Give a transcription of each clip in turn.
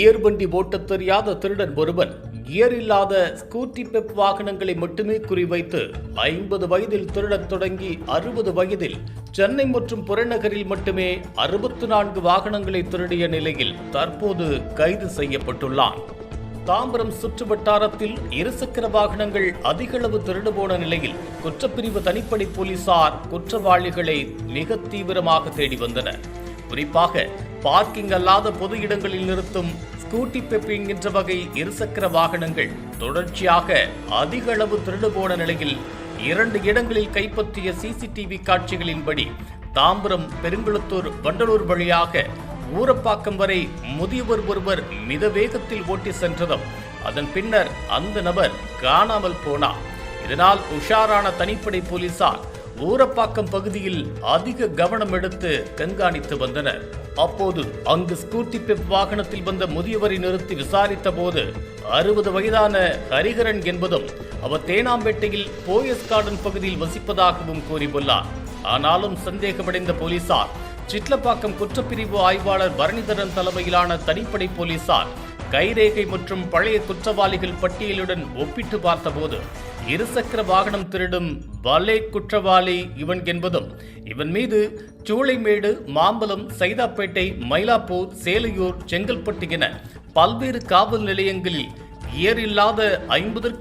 வண்டி ஓட்டத் தெரியாத திருடன் ஒருவன் கியர் இல்லாத ஸ்கூட்டி பெப் வாகனங்களை மட்டுமே குறிவைத்து ஐம்பது வயதில் திருடத் தொடங்கி அறுபது வயதில் சென்னை மற்றும் புறநகரில் மட்டுமே அறுபத்து நான்கு வாகனங்களை திருடிய நிலையில் தற்போது கைது செய்யப்பட்டுள்ளான். தாம்பரம் சுற்று வட்டாரத்தில் இருசக்கர வாகனங்கள் அதிகளவு திருடு போன நிலையில் குற்றப்பிரிவு தனிப்படை போலீசார் குற்றவாளிகளை மிக தீவிரமாக தேடி வந்தனர். குறிப்பாக பார்க்கிங் அல்லாத பொது இடங்களில் நிறுத்தும் ஸ்கூட்டி பெப்பிங் என்ற வகை இருசக்கர வாகனங்கள் தொடர்ச்சியாக அதிக அளவு திருடு போன நிலையில் இரண்டு இடங்களில் கைப்பற்றிய சிசிடிவி காட்சிகளின்படி தாம்பரம் பெருங்குளத்தூர் வண்டலூர் வழியாக ஊரப்பாக்கம் வரை முதியவர் ஒருவர் மித வேகத்தில் ஓட்டி சென்றதும் அதன் பின்னர் அந்த நபர் காணாமல் போனார். இதனால் உஷாரான தனிப்படை போலீசார் ஊரப்பாக்கம் பகுதியில் அதிக கவனம் எடுத்து கண்காணித்து வந்தனர். அப்போது அங்கு ஸ்கூட்டி பெப் வாகனத்தில் வந்த முதியவரை நிறுத்தி விசாரித்த போது அறுபது வயதான ஹரிகரன் என்பதும் அவர் தேனாம்பேட்டையில் போயஸ் கார்டன் பகுதியில் வசிப்பதாகவும் கூறியுள்ளார். ஆனாலும் சந்தேகமடைந்த போலீசார் சிட்லப்பாக்கம் குற்றப்பிரிவு ஆய்வாளர் பரணிதரன் தலைமையிலான தனிப்படை போலீசார் கைரேகை மற்றும் பழைய குற்றவாளிகள் பட்டியலுடன் ஒப்பிட்டு பார்த்தபோது இருசக்கர வாகனம் திருடும் பலே குற்றவாளி இவன் என்பதும் இவன் மீது சூளைமேடு மாம்பலம் சைதாப்பேட்டை மயிலாப்பூர் சேலையூர் செங்கல்பட்டு என பல்வேறு காவல் நிலையங்களில் கியர் இல்லாத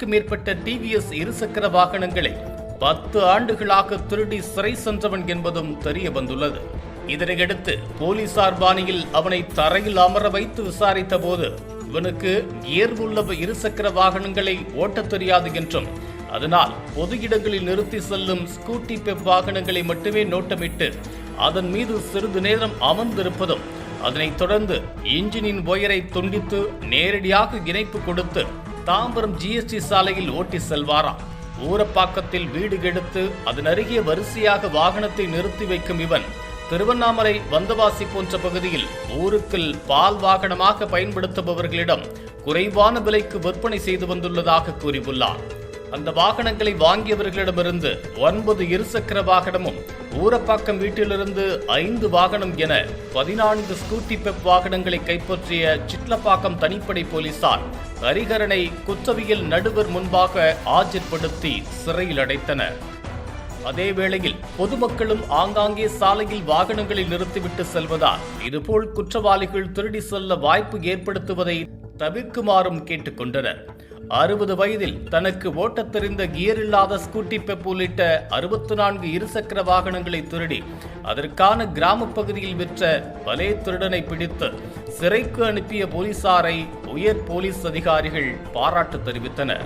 மேற்பட்ட டிவிஎஸ் இருசக்கர வாகனங்களை பத்து ஆண்டுகளாக திருடி சிறை சென்றவன் என்பதும் தெரிய வந்துள்ளது இதனையடுத்து போலீசார் பாணியில் அவனை தரையில் அமர வைத்து விசாரித்த போது இவனுக்கு கியர் உள்ள இருசக்கர வாகனங்களை ஓட்டத் தெரியாது என்றும் அதனால் பொது இடங்களில் நிறுத்தி செல்லும் ஸ்கூட்டி பெப் வாகனங்களை மட்டுமே நோட்டமிட்டு அதன் மீது சிறிது நேரம் அமர்ந்திருப்பதும் அதனைத் தொடர்ந்து இன்ஜினின் ஒயரை துண்டித்து நேரடியாக இணைப்பு கொடுத்து தாம்பரம் ஜிஎஸ்டி சாலையில் ஓட்டி செல்வாராம். ஊரப்பாக்கத்தில் வீடு கெடுத்து அதன் அருகே வரிசையாக வாகனத்தை நிறுத்தி வைக்கும் இவன் திருவண்ணாமலை வந்தவாசி போன்ற பகுதியில் ஊருக்குள் பால் வாகனமாக பயன்படுத்துபவர்களிடம் குறைவான விலைக்கு விற்பனை செய்து வந்துள்ளதாக கூறியுள்ளார். அந்த வாகனங்களை வாங்கியவர்களிடமிருந்து ஒன்பது இருசக்கர வாகனமும் ஊரப்பாக்கம் வீட்டிலிருந்து ஐந்து வாகனம் என பதினான்கு ஸ்கூட்டி பெப் வாகனங்களை கைப்பற்றிய சிட்லப்பாக்கம் தனிப்படை போலீசார் ஹரிஹரனை குற்றவியல் நடுவர் முன்பாக ஆஜர்படுத்தி சிறையில் அடைத்தனர். அதே வேளையில் பொதுமக்களும் ஆங்காங்கே சாலையில் வாகனங்களை நிறுத்திவிட்டு செல்வதால் இதுபோல் குற்றவாளிகள் திருடி செல்ல வாய்ப்பு ஏற்படுத்துவதை தவிர்க்குமாறும் கேட்டுக்கொண்டனர். அறுபது வயதில் தனக்கு ஓட்டத் தெரிந்த கியர் இல்லாத ஸ்கூட்டி பெப் உள்ளிட்ட அறுபத்தி நான்கு இருசக்கர வாகனங்களை திருடி அதற்கான கிராம பகுதியில் விற்ற பலே திருடனை பிடித்து சிறைக்கு அனுப்பிய போலீசாரை உயர் போலீஸ் அதிகாரிகள் பாராட்டு தெரிவித்தனர்.